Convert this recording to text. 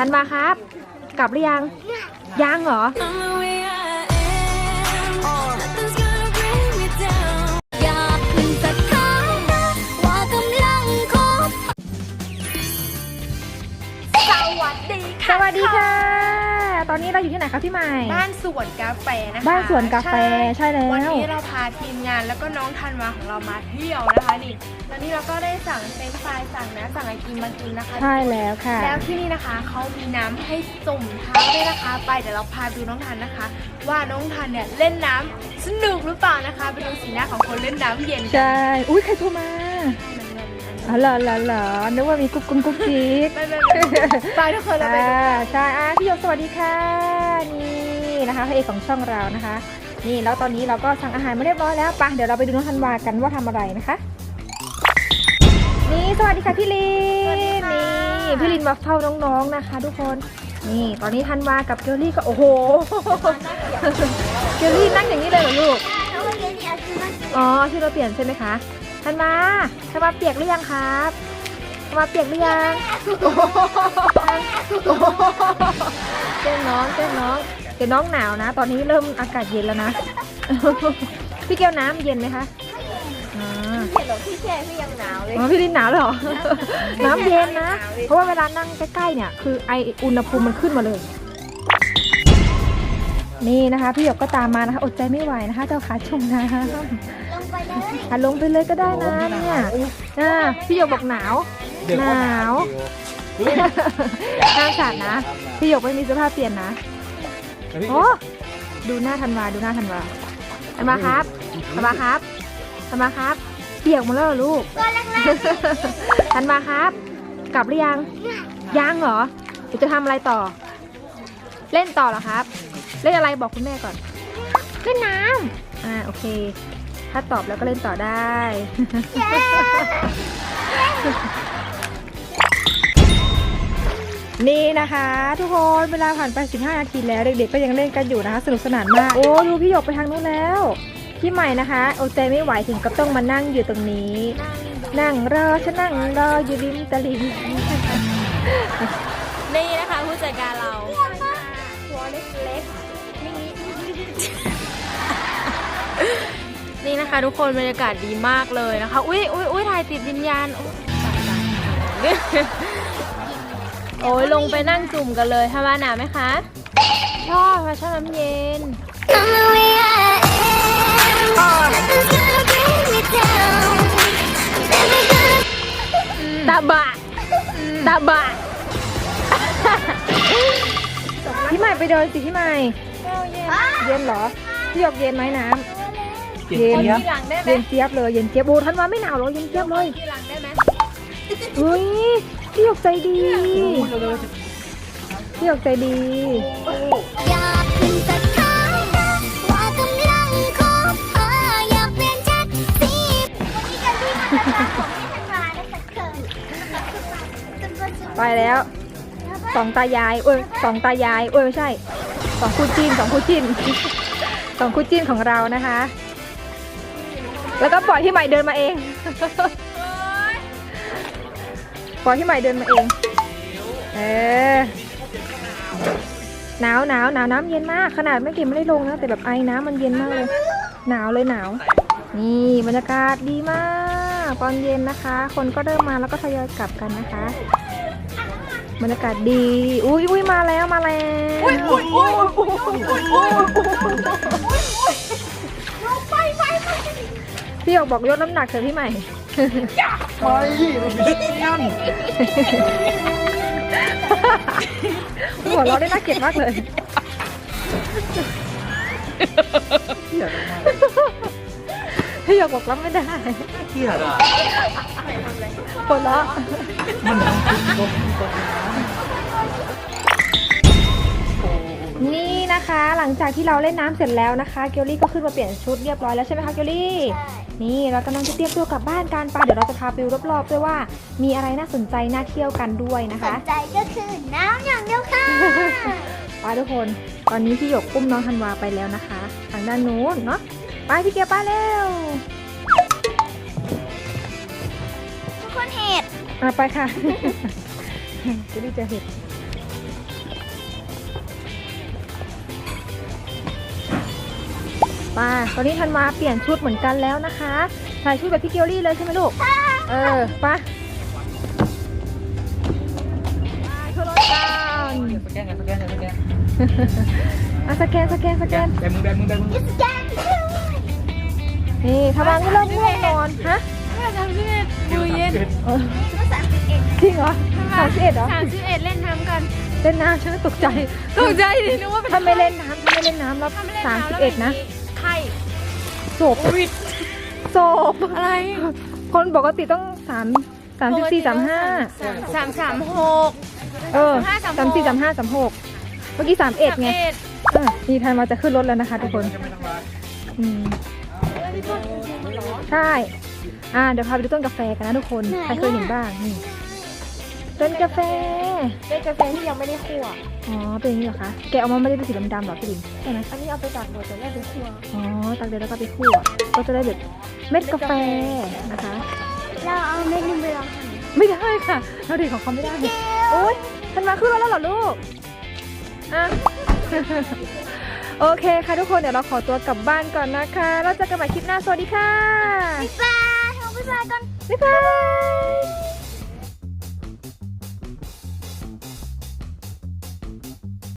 ทันวาครับ กลับหรือยัง ยังเหรอ สวัสดีค่ะวัสดีค่ะ ตอนนี้เราอยู่ที่ไหนคะพี่ใหม่ บ้านสวนกาแฟนะคะบ้านสวนกาแฟใช่แล้ว วันนี้เราพาทีมงานแล้วก็น้องธันวาของเรามาเที่ยวนะคะนี่ตอนนี้เราก็ได้สั่งเฟรนช์ฟรายสั่งนะสั่งไอติมมากินนะคะ ใช่แล้วค่ะ แล้วที่นี่นะคะเขามีน้ำให้จุ่มเท้าด้วยนะคะ ไปเดี๋ยวเราพาดูน้องทันนะคะ ว่าน้องทันเนี่ยเล่นน้ำสนุกหรือเปล่านะคะไปดูสีหน้าของคนเล่นน้ำเย็นกันใช่ อุ้ยใครโทรมา อ๋อเหรอเหรอเหรอนึกว่ามีกุ๊กกุ๊กกุ๊กกิ๊ก ไม่ไม่ไม่ไปทุกคนเราไปอ่าดูใช่อะพี่หยกสวัสดีค่ะ นี่นะคะพระเอกของช่องเรานะคะ นี่แล้วตอนนี้เราก็สั่งอาหารมาเรียบร้อยแล้วไปะเดี๋ยวเราไปดูน้องธันวากันว่าทำอะไรนะคะ นี่สวัสดีค่ะพี่ลินนี่พี่ลินมาเฝ้าน้องๆนะคะ ทุกคน นี่ตอนนี้ธันวากับเกลลี่ก็โอ้โห เกลลี่นั่งอย่างนี้เลยเหรอลูก อ๋อชื่อเราเปลี่ยนใช่ไหมคะ ธันวาธันวาเปียกหรือยังครับธันวาเปียกหรือยังโอ้โหโอ้โหเจ้าน้องเจ้าน้องเดี๋ยวน้องหนาวนะ ตอนนี้เริ่มอากาศเย็นแล้วนะ พี่เกียวน้ำเย็นไหมคะอ่า เห็นหรอพี่แช่พี่ยังหนาวเลย อ๋อพี่ลินหนาวเลยเหรอ น้ำเย็นนะเพราะว่าเวลานั่งใกล้ๆเนี่ย คือไออุณหภูมิมันขึ้นมาเลย นี่นะคะ พี่หยกก็ตามมานะคะ อดใจไม่ไหวนะคะ เจ้าขาชมน้ำลงไปเลย อะลงไปเลยก็ได้นะเนี่ยอ่าพี่หยกบอกหนาวหนาวห้ามขาดนะ พี่หยกไม่มีเสื้อผ้าเปลี่ยนนะโอ้ดูหน้าธันวาดูหน้าธันวาธันวาครับธันวาครับธันวาครับ เปียกหมดแล้วเหรอลูกธันวาครับ กลับหรือยัง ยังเหรอเดี๋ยวจะทำอะไรต่อ เล่นต่อเหรอครับ เล่นอะไรบอกคุณแม่ก่อน เล่นน้ำอ่าโอเค ถ้าตอบแล้วก็เล่นต่อได้ นี่นะคะ ทุกคนเวลาผ่านไป 15 นาทีแล้ว เด็กๆก็ยังเล่นกันอยู่นะคะ สนุกสนานมาก โอ้ดูพี่หยกไปทางนู้นแล้ว พี่ใหม่นะคะ โอดใจไม่ไหวถึงกับต้องมานั่งอยู่ตรงนี้ นั่งรอฉันนั่งรออยู่ริมตลิ่งนี่นะคะผู้จัดการเราหัวเล็ก นี่นะคะ ทุกคนบรรยากาศดีมากเลยนะคะ อุ้ยอุ้ยอุ้ยถ่ายติดวิญญาณโอ้ยโอ้ยลงไปนั่งจุ่มกันเลยทำมาหนาไหมคะ ชอบค่ะชอบน้ำเย็น ตาบะ ตาบะ พี่ใหม่ไปเดินสิพี่ใหม่เย็นเหรอ พี่หยกเย็นไหมน้ำ เย็นทีหลังได้ไหมเย็นเจี๊ยบเลย เย็นเจี๊ยบโอ้ท่านว่าไม่หนาวหรอกเย็นเจี๊ยบเลยทีหลังได้ไหมเฮ้ยพี่หยกใจดีพี่หยกใจดีอยากขึ้นสักครั้งว่ากำลังคบหาอยากเปลี่ยนแชทสีวันนี้กันที่มาทำของที่ธันวาและสักเขินไปแล้วสองตายายเอ้ยสองตายายเอ้ยไม่ใช่สองคู่จิ้นสองคู่จิ้นสองคู่จิ้นของเรานะคะ แล้วก็ปล่อยพี่ใหม่เดินมาเอง ปล่อยพี่ใหม่เดินมาเอง เออหนาวหนาวหนาวน้ำเย็นมาก ขนาดไม่เก็บไม่ได้ลงนะแต่แบบไอน้ำมันเย็นมากเลย หนาวเลยหนาว นี่บรรยากาศดีมาก ตอนเย็นนะคะ คนก็เริ่มมาแล้วก็ทยอยกลับกันนะคะ บรรยากาศดี อุ้ยอุ้ยมาแล้วมาแล้วอุ้ยอุ้ยอุ้ย พี่หยกบอกยกน้ำหนักเถอะพี่ใหม่ ไปไม่ใช่นั่นหัวเราะได้น่าเกลียดมากเลยพี่หยกบอกรับไม่ได้เที่ยดอะหัวเราะมันทั้งคุณลมตกน้นี่ นะคะ หลังจากที่เราเล่นน้ำเสร็จแล้วนะคะเกลลี่ก็ขึ้นมาเปลี่ยนชุดเรียบร้อยแล้วใช่ไหมคะเกลลี่ นี่เรากำลังจะเตรียมตัวกลับบ้านกันไปะเดี๋ยวเราจะพาไปดูรอบๆด้วยว่า มีอะไรน่าสนใจน่าเที่ยวกันด้วยนะสคะนใจก็คือน้ำอย่างเดียวค่ะ ไปทุกคน ตอนนี้พี่หยกอุ้มน้องธันวาไปแล้วนะคะ ทางด้านนู้นเนาะไปพี่เกียวไปเร็วทุกคนเห็ดอะไปค่ะ เกลลี่เจะเห็ด ไป้าตอนนี้ธันวาเปลี่ยนชุดเหมือนกันแล้วนะคะใส่ชุดแบบพี่เกลลี่เลยใช่ไหมลูก เออไป้าขึ้นรถกันสแกนกันสแกนกันสแกนอะสแกนสแกนสแกนแบมือแบมือแบมือแกนนี่ทวาก็เริ่มง่วงนอน ฮะสามสิบเอ็ดมือเย็นเออภาษาสิบเอ็ดจริงเหรอสามสิบเอ็ดเหรอสามสิบเอ็ดเล่นน้ำกัน เล่นน้ำฉันก็ตกใจ ตกใจดินึกว่าเป็นถ้าไม่เล่นน้ำถ้าไม่เล่นน้ำแล้วถ้าไม่เล่นสามน้ำสิบแล้วเอ็ดนะ ไข้ศพศพอะไรคนปกติต้องสามสามสิบสี่สามห้าสามสามหกเออสาสามมห้าสี่สามห้าสามหกเมื่อกี้สามเอ็ดไงสามเอ็ดเออนี่ทันมาจะขึ้นรถแล้วนะคะทุกคนไม่ต้องมาอืมใช่ อ่าเดี๋ยวพาไปดูต้นกาแฟกันนะทุกคน ใครเคยเห็นบ้างนี่ ต้นกาแฟ เป็นกาแฟที่ยังไม่ได้คั่วอ๋อ เป็นอย่างนี้เหรอคะ แกะออกมาไม่ได้เป็นสีดำๆหรอพี่ดิมใช่ไหมอันนี้เอาไปตากหมดแต่แรกเป็นคั่ว อ๋อตักเดือดแล้วก็ไปคั่ว ก็จะได้แบบเม็ดกาแฟนะคะ เราเอาเมนูไปลองทไม่ได้ค่ะ เราเด็กของเขาไม่ได้โอ๊ยทันมาขึ้นรถแล้วเหรอลูกอะโอเคค่ะทุกคนเดี๋ยวเราขอตัวกลับบ้านก่อนนะคะ เราเจอกันใหม่คลิปหน้าสวัสดีค่ะำบ๊ายบายทำบ๊ายบายก่อนบ๊ายบาย